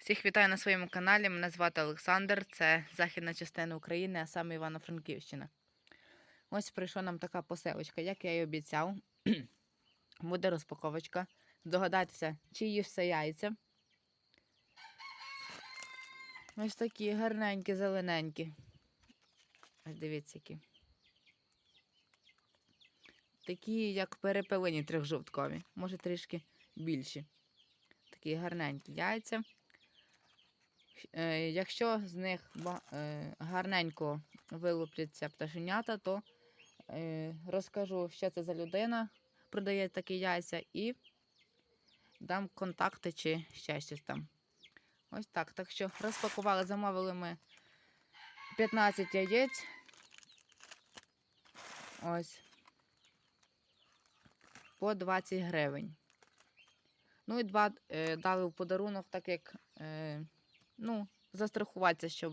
Всіх вітаю на своєму каналі. Мене звати Олександр. Це західна частина України, а саме Івано-Франківщина. Ось прийшла нам така посилочка, як я і обіцяв. Буде розпаковочка. Здогадайтеся, чиї ж яйця. Ось такі гарненькі, зелененькі. Ось дивіться які. Такі, як перепелині трьохжовткові, може трішки більші. Такі гарненькі яйця. Е, Якщо з них е, гарненько вилупляться пташенята, то е, розкажу, що це за людина продає такі яйця, і дам контакти чи ще щось там. Ось так. Так що розпакували, замовили ми 15 яєць. Ось. По 20 гривень. Ну і два е, дали в подарунок, так як е, ну, застрахуватися, щоб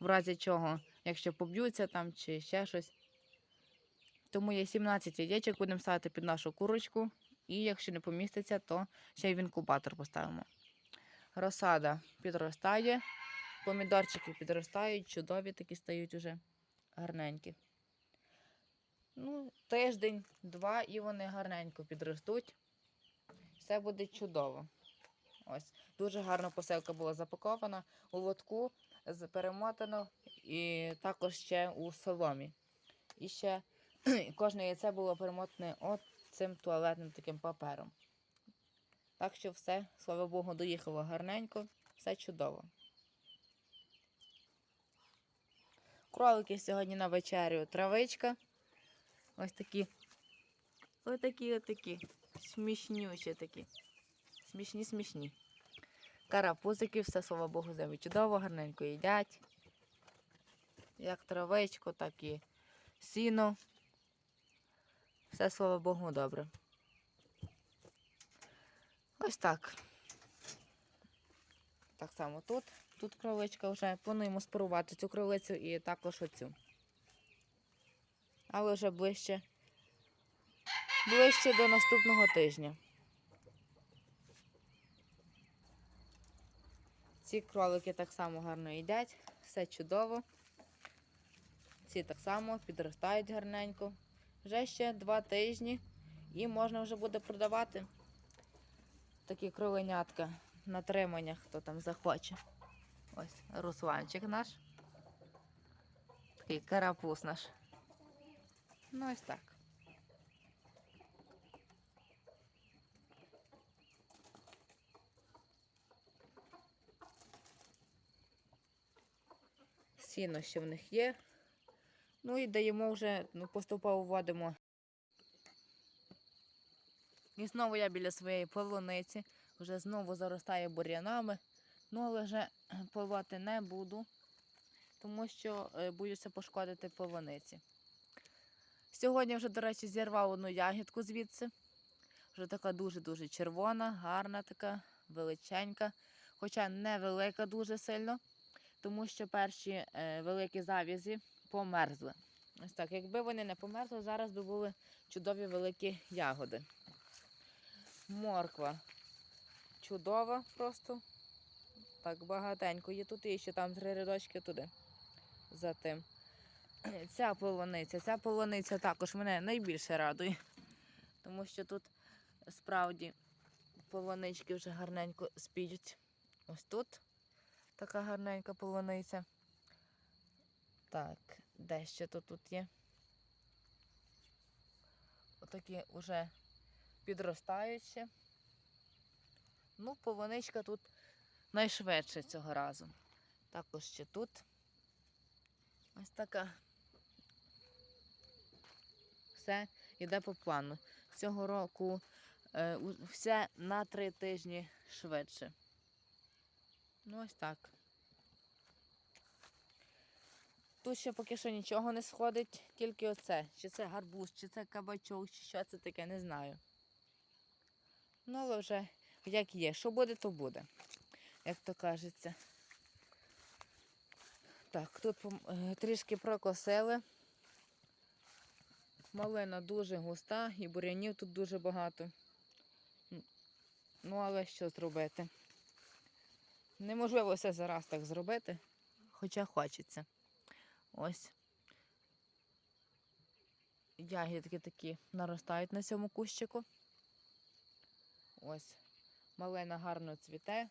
в разі чого, якщо поб'ються там чи ще щось. Тому є 17 яєчок, будемо ставити під нашу курочку. І якщо не поміститься, то ще й в інкубатор поставимо. Розсада підростає, помідорчики підростають, чудові такі стають уже гарненькі. Ну, тиждень, два, і вони гарненько підростуть. Все буде чудово. Ось. Дуже гарна посилка була запакована у лотку, перемотано і також ще у соломі. І ще кожне яйце було перемотане от цим туалетним таким папером. Так що все, слава Богу, доїхало гарненько, все чудово. Кролики сьогодні на вечерю травичка. Ось такі. Ось такі, ось такі. Смішнючі такі. Смішні, смішні. Карапузики, все, слава Богу, зими чудово, гарненько їдять. Як травичку, так і сіно. Все, слава Богу, добре. Ось так. Так само тут. Тут кроличка вже плануємо спарувати цю кролицю і також оцю. Але вже ближче, ближче до наступного тижня. Ці кролики так само гарно їдять, все чудово. Ці так само підростають гарненько. Вже ще два тижні і можна вже буде продавати такі кроленятка на тримання, хто там захоче. Ось Русланчик наш. Такий карапуз наш. Ну ось так. Сіно ще в них є. Ну і даємо вже, ну, поступово вводимо. І знову я біля своєї полуниці. Вже знову заростає бур'янами. Ну, але вже поливати не буду, тому що е, боюся пошкодити полуниці. Сьогодні вже, до речі, зірвав одну ягідку звідси. Вже така дуже-дуже червона, гарна така, величенька, хоча не велика дуже сильно, тому що перші е, великі завязі померзли. Ось так, якби вони не померзли, зараз би були чудові великі ягоди. Морква чудова просто. Так багатенько є тут і ще там три рядочки туди. За тим. Ця полуниця, ця полуниця також мене найбільше радує, тому що тут справді полунички вже гарненько спіють. Ось тут така гарненька полуниця. Так, де ще то тут є? Отакі вже підростаючі. Ну, полуничка тут найшвидше цього разу. Також ще тут. Ось така. Все йде по плану. Цього року е, все на три тижні швидше. Ну, ось так. Тут ще поки що нічого не сходить, тільки оце. Чи це гарбуз, чи це кабачок, чи що це таке, не знаю. Ну, але вже як є. Що буде, то буде, як то кажеться. Так, тут е, трішки прокосили. Малина дуже густа і бурянів тут дуже багато. Ну, але що зробити? Неможливо все зараз так зробити, хоча хочеться. Ось. Ягідки такі наростають на цьому кущику. Ось. Малина гарно цвіте.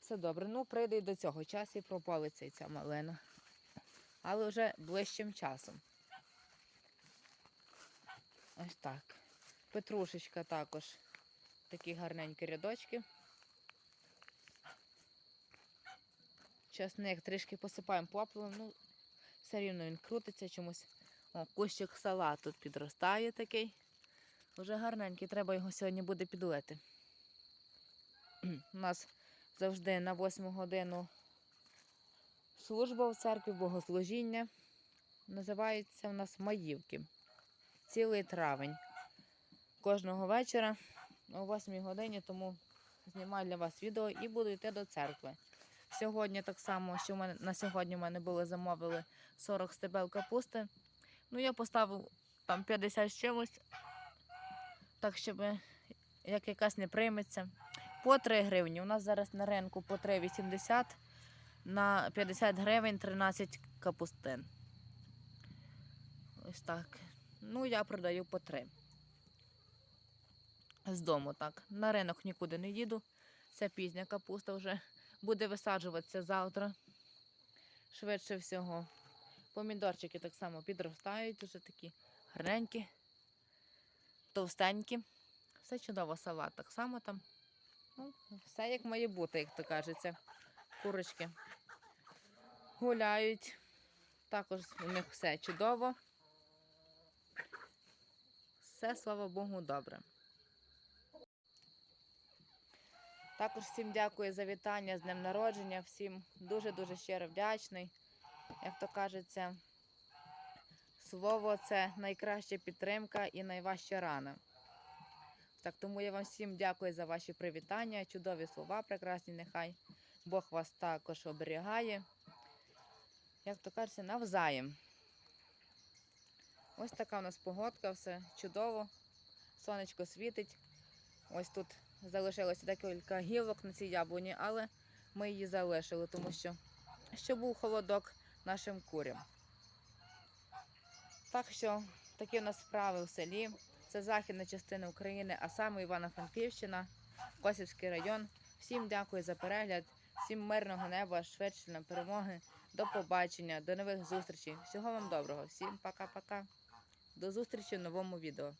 Все добре. Ну, прийде і до цього часу і пропалиться і ця малина. Але вже ближчим часом. Ось так. Петрушечка також. Такі гарненькі рядочки. Часник трішки посипаємо попелом, ну, все рівно він крутиться чомусь. О, кущик салату підростає такий. Уже гарненький, треба його сьогодні буде підлити. У нас завжди на 8 годину служба в церкві, богослужіння. Називається у нас Маївки. Цілий травень. Кожного вечора о 8 годині, тому знімаю для вас відео і буду йти до церкви. Сьогодні так само, що мене, на сьогодні в мене були замовили 40 стебел капусти. Ну, я поставив там 50 з чимось, так щоб як якась не прийметься. По 3 гривні. У нас зараз на ринку по 3,80 на 50 гривень 13 капустин. Ось так. Ну, я продаю по 3. З дому так. На ринок нікуди не їду. Це пізня капуста вже буде висаджуватися завтра. Швидше всього. Помідорчики так само підростають, вже такі гарненькі, товстенькі. Все чудово, салат так само там. Ну, все як має бути, як то кажеться. Курочки гуляють. Також у них все чудово. Все, слава Богу, добре. Також всім дякую за вітання з днем народження. Всім дуже-дуже щиро вдячний. Як то кажеться, слово це найкраща підтримка і найважча рана. Так, тому я вам всім дякую за ваші привітання, чудові слова, прекрасні нехай. Бог вас також оберігає. Як то кажеться, навзаєм. Ось така у нас погодка, все чудово. Сонечко світить. Ось тут залишилося декілька гілок на цій яблуні, але ми її залишили, тому що, що був холодок нашим курям. Так що такі у нас справи в селі. Це західна частина України, а саме Івано-Франківщина, Косівський район. Всім дякую за перегляд, всім мирного неба, швидше на перемоги. До побачення, до нових зустрічей. Всього вам доброго, всім пока-пока. До зустрічі в новому відео.